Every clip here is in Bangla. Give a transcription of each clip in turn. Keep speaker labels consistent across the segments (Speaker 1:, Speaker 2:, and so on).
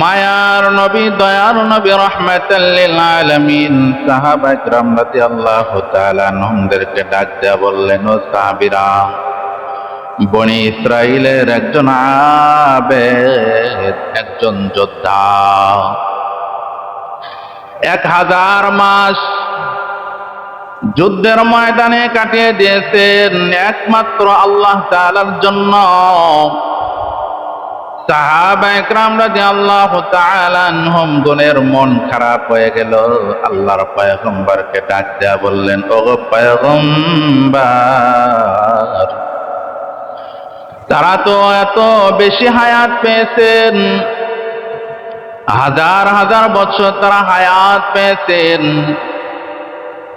Speaker 1: মায়ার নবী, দয়ার নবী রহমাতাল্লিল আলামিন। সাহাবা তাআলা আনহুমদেরকে ডাক দেয়া বললেন, ও সাহাবীরা, বনি ইসরাইলের একজন আবেদ, একজন যোদ্ধা। এক হাজার মাস যুদ্ধের ময়দানে কাটিয়ে দিয়েছেন। একমাত্র আল্লাহ তাআলার জন্য সাহাবা একরাম রাদিয়াল্লাহু তাআলা আনহুম গুণের মন খারাপ হয়ে গেল। আল্লাহর পয়গম্বরকে ডাক দেয়া বললেন, ওগো পয়গম্বর, তারা তো এত বেশি হায়াত পেয়েছেন। হাজার হাজার বছর তারা হায়াত পেয়েছেন।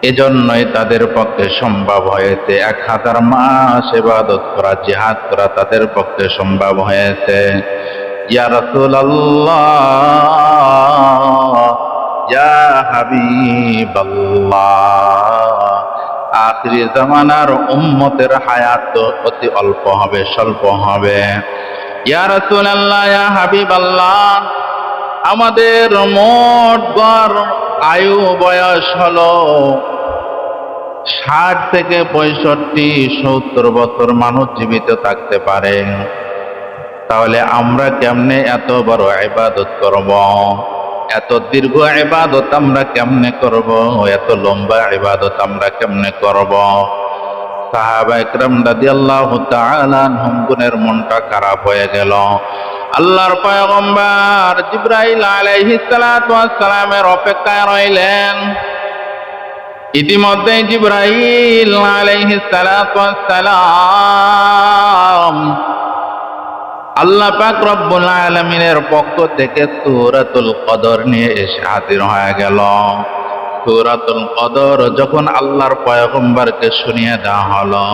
Speaker 1: এজন্যই তাদের পক্ষে সম্ভব হয়েছে। এক হাজার মাস এবাদত করা, জিহাদ করা তাদের পক্ষে সম্ভব হয়েছে। আখিরি জামানার উম্মতের হায়াত অতি অল্প হবে, স্বল্প হবে। ইয়া রাসূলুল্লাহ, ইয়া হাবিবাল্লাহ, আমাদের মোট গড় আয়ু বয়স হল ষাট থেকে পঁয়ষট্টি, সত্তর বছর মানুষ জীবিত থাকতে পারে। তাহলে আমরা কেমনে এত বড় ইবাদত করব? এত দীর্ঘ ইবাদত আমরা কেমনে করব? এত লম্বা ইবাদত আমরা কেমনে করব? সাহাবা একরাম রাদিয়াল্লাহু তাআলা আনহুম গুণের মনটা খারাপ হয়ে গেল। আল্লাহর পয়গম্বর জিব্রাইল আলাইহিস সালাতু ওয়াস সালামের অপেক্ষায় রইলেন। ইতিমধ্যে জিব্রাইল আলাইহিস সালাতু ওয়াস সালাম আল্লাহ পাক রব্বুল আলামিনের পক্ষ থেকে সূরাতুল কদর নিয়ে এসে হাজির হয়ে গেল। সূরাতুল কদর যখন আল্লাহর পয়গম্বরকে শুনিয়ে দেওয়া হলো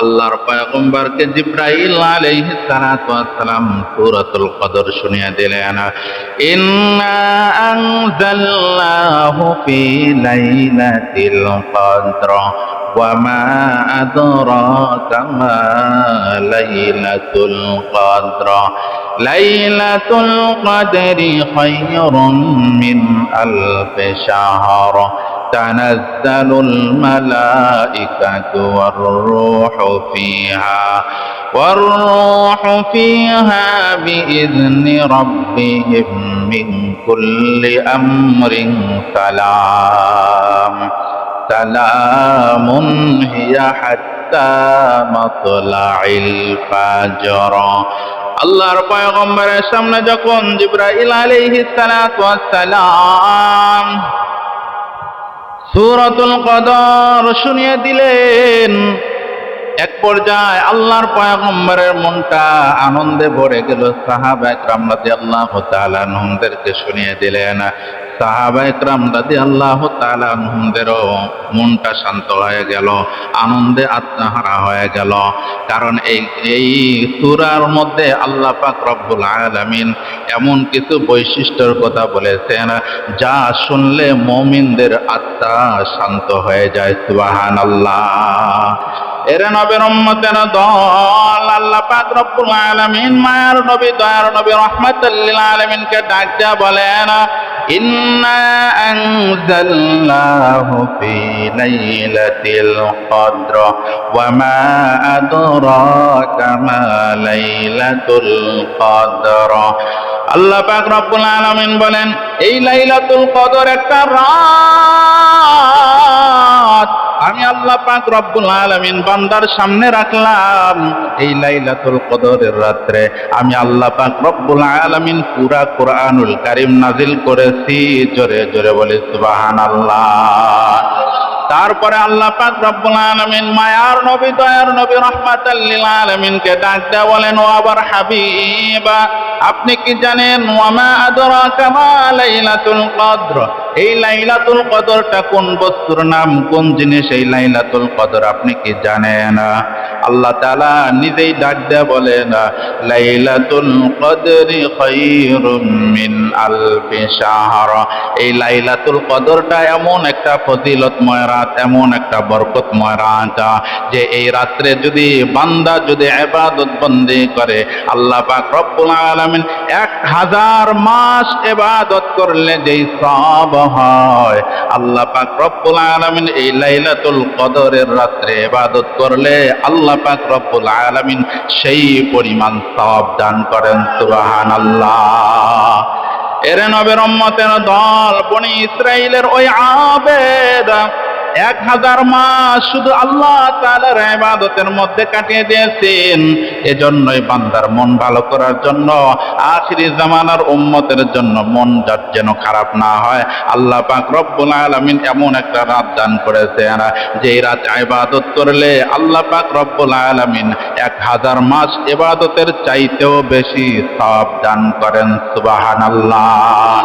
Speaker 1: আল্লাহর পয়গম্বরকে জিব্রাইল আলাইহিস সালাতু ওয়াস সালাম সূরাতুল কদর শুনিয়ে দিলেন ইন্না আনজালনাহু ফি লাইলাতিল কদর وما أدراك ما ليلة القدر ليلة القدر خير من ألف شهر تنزل الملائكة والروح فيها والروح فيها بإذن ربهم من كل أمر سلام سلام هي حتى مطلع الفجر আল্লাহর পয়গম্বরের সামনে যখন জিব্রাইল আলাইহিস সালাতু ওয়াস সালাম সূরাতুল কদর শুনিয়ে দিলেন। এক পর্যায়ে আল্লাহর পয়গম্বরের মনটা আনন্দে ভরে গেল। সাহাবাহ একরাম আল্লাহ আনন্দেরকে শুনিয়ে দিলেন। সাহাবা একরাম রাদিয়াল্লাহু তাআলা আনহুমদেরও মনটা শান্ত হয়ে গেল, আনন্দে আত্মহারা হয়ে গেল। কারণ এই এই সূরার মধ্যে আল্লাহ পাক রব্বুল আলামিন এমন কিছু বৈশিষ্ট্যের কথা বলেছেন, যা শুনলে মুমিনদের আত্মা শান্ত হয়ে যায়, সুবহানাল্লাহ। এর নবীর উম্মতের দল, আল্লাহ পাক রব্বুল আলামিন, মায়ার নবী, দয়ার নবী রহমাতুল লিল আলামিনকে ডাক দেয়া বলেন, ইন্না আনজালনাহু ফি লাইলাতিল কদর, ওয়া মা আদরাকা মা লাইলাতুল কদর। আল্লাহ পাক রব্বুল আলামিন বলেন, এই লাইলাতুল কদর একটা রাত আমি আল্লাহ পাক রব্বুল আলামিন বান্দার সামনে রাখলাম। এই লাইলাতুল কদরের রাত্রে আমি আল্লাহ পাক রব্বুল আলামিন পুরা কোরআনুল কারীম নাজিল করেছি। জোরে জোরে বলে, সুবহানাল্লাহ। তারপরে আল্লাহ পাক রব্বুল আলামিন মায়ার নবী, দয়ার নবী, রহমাতাল লিল আলামিনকে ডাক দেয়া বলেন, ও আবার হাবিবা আপনি কি জানেন এই লাইলাতুল কদরটা কোন বস্তুর নাম, কোন জিনিস এই লাইলাতুল কদর আপনি কি জানেন? আল্লাহ তাআলা নিজেই ডাক দেয়া বলেন, লাইলাতুল কদরি মিন আলফি শাহর এই লাইলাতুল কদরটা এমন একটা ফজিলতময় রাত, এমন একটা বরকতময় রাত, যে এই রাত্রে যদি বান্দা, যদি ইবাদত বন্দি করে, আল্লাহ পাক রব্বুল আলামিন এক হাজার মাস এবাদত করলে যেই সব হয়, আল্লাহ পাক রব্বুল আলামিন এই লাইলাতুল কদরের রাত্রে এবাদত করলে আল্লাহ পাক রব্বুল আলামিন সেই পরিমাণ সব দান করেন, সুবহানাল্লাহ। এরে নবের দল বনি ইসরাইলের ওই আবেদ এক হাজার মাস শুধু আল্লাহ তাআলার ইবাদতের মধ্যে কাটিয়ে দিয়েছেন। এজন্যই বান্দার মন ভালো করার জন্য, আখিরি জামানার উম্মতের জন্য মন যার যেন খারাপ না হয়। আল্লাহ পাক রব্বুল আলামিন এমন একটা রাত দান করেছেন যে রাত ইবাদত করলে আল্লাহ পাক রব্বুল আলামিন এক হাজার মাস ইবাদতের চাইতেও বেশি সব দান করেন। সুবাহান আল্লাহ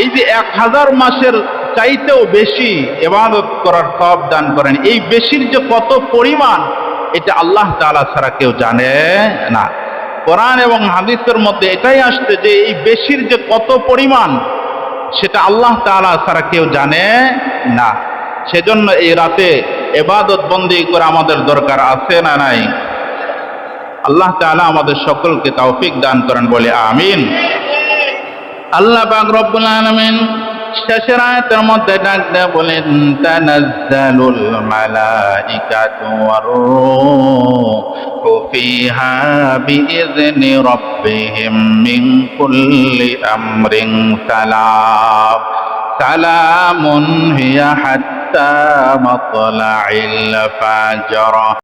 Speaker 1: এই যে এক হাজার মাসের চাইতেও বেশি এবাদত করার সব দান করেন। এই বেশির যে কত পরিমাণ, এটা আল্লাহ তাআলা ছাড়া কেউ জানে না। কোরআন এবং হাদিসের মধ্যে এটাই আসছে যে এই বেশির যে কত পরিমাণ, সেটা আল্লাহ তাআলা ছাড়া কেউ জানে না। সেজন্য এই রাতে এবাদত বন্দি করে আমাদের দরকার আছে না নাই? আল্লাহ তাআলা আমাদের সকলকে তৌফিক দান করেন বলে আমিন। আল্লাহ পাক রব্বুল আলামিন مستشرات متدبب تنزل الملائكة والروح فيها بإذن ربهم من كل أمر سلام. سلام هي حتى مطلع الفجر.